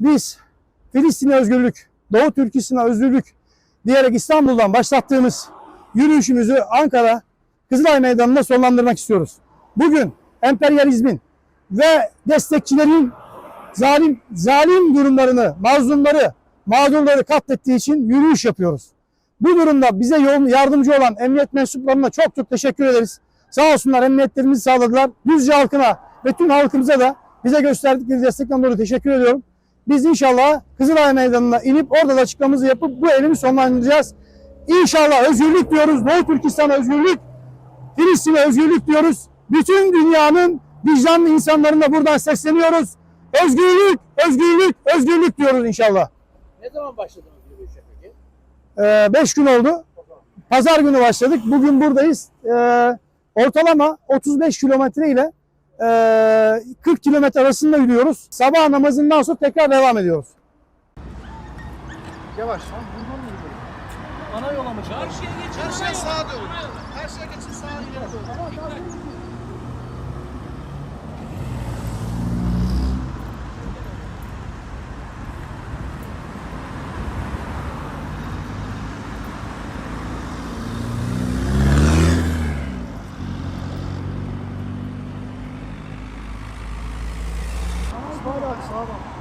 biz Filistin'e özgürlük, Doğu Türkistan'a özgürlük diyerek İstanbul'dan başlattığımız yürüyüşümüzü Ankara Kızılay Meydanı'nda sonlandırmak istiyoruz. Bugün emperyalizmin ve destekçilerin zalim zalim durumlarını, mazlumları, mağdurları katlettiği için yürüyüş yapıyoruz. Bu durumda bize yol, yardımcı olan emniyet mensuplarına çok çok teşekkür ederiz. Sağ olsunlar emniyetlerimizi sağladılar. Düzce halkına ve tüm halkımıza da bize gösterdikleri destekten dolayı teşekkür ediyorum. Biz inşallah Kızılay Meydanı'na inip orada da açıklamamızı yapıp bu eylemi sonlandıracağız. İnşallah özgürlük diyoruz. Doğu Türkistan'a özgürlük, Filistin'e özgürlük diyoruz. Bütün dünyanın vicdanlı insanlarına buradan sesleniyoruz. Özgürlük, özgürlük, özgürlük diyoruz inşallah. Ne zaman başladınız yürüyüşe peki? 5 gün oldu. Pazar günü başladık. Bugün buradayız. Ee, ortalama 35 kilometre ile 40 kilometre arasında yürüyoruz. Sabah namazından sonra tekrar devam ediyoruz. Yavaş. Ana yola mı çıkalım? Karşıya geçin. Karşıya sağa dönün. Karşıya geçin sağa ileri. Hadi abi sağa bak.